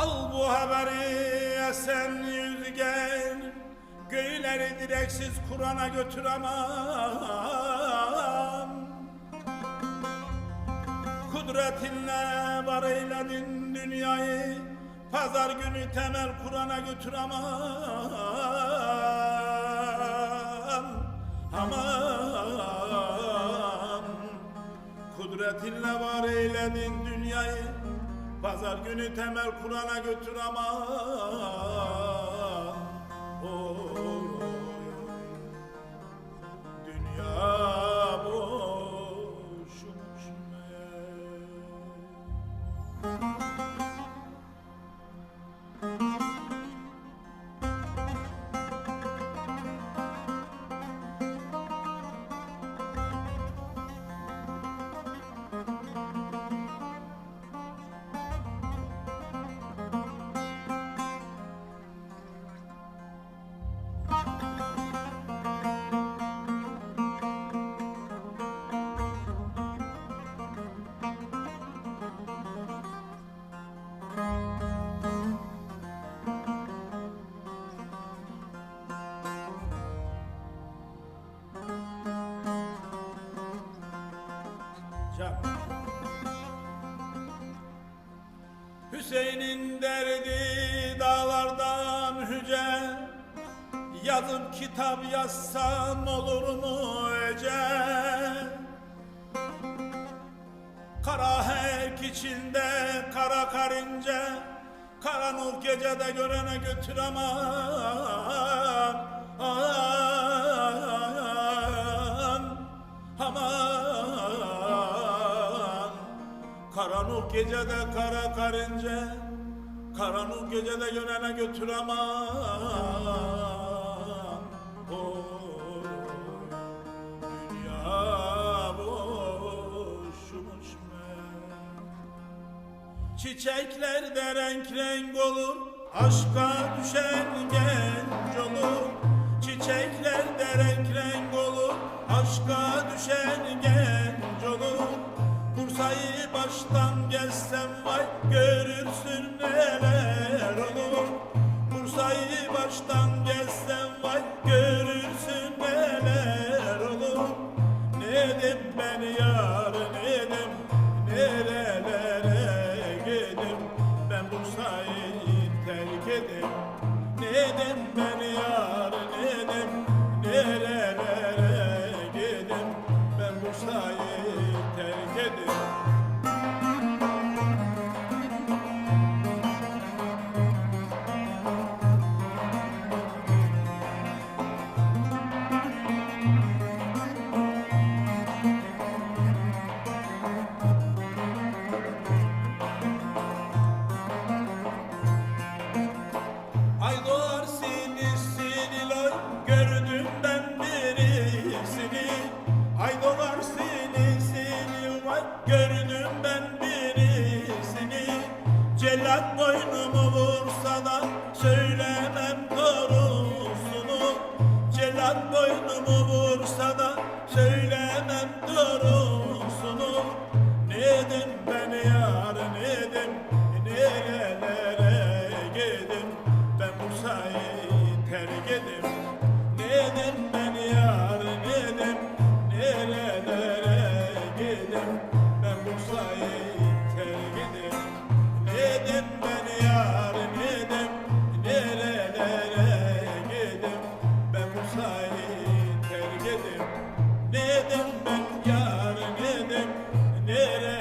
Al bu haberi esen yüzgen. Göyleri direksiz Kur'an'a götüremem. Kudretinle var eyledin dünyayı. Pazar günü temel Kur'an'a götüremem. Aman. Kudretinle var eyledin dünyayı Pazar günü temel Kur'an'a götür ama Hüseyin'in derdi dağlardan hüce Yazıp kitap yazsam olur mu ece? Kara hek içinde kara karınca. Karanlık gecede görene götüremem gecede kara karınca Karanlık gecede görene götüremem. Oy, Dünya boşmuş meğer Çiçeklerde renk renk olur Aşka düşen genç olur Görürsün neler olur Bursa'yı baştan gezsem vay Görürsün neler olur Nedim ben yar nedim Nerelere gidim? Ben Bursa'yı terk edim. Nedim ben yar Boynumu vursa da söylemem doğrusunu nerelere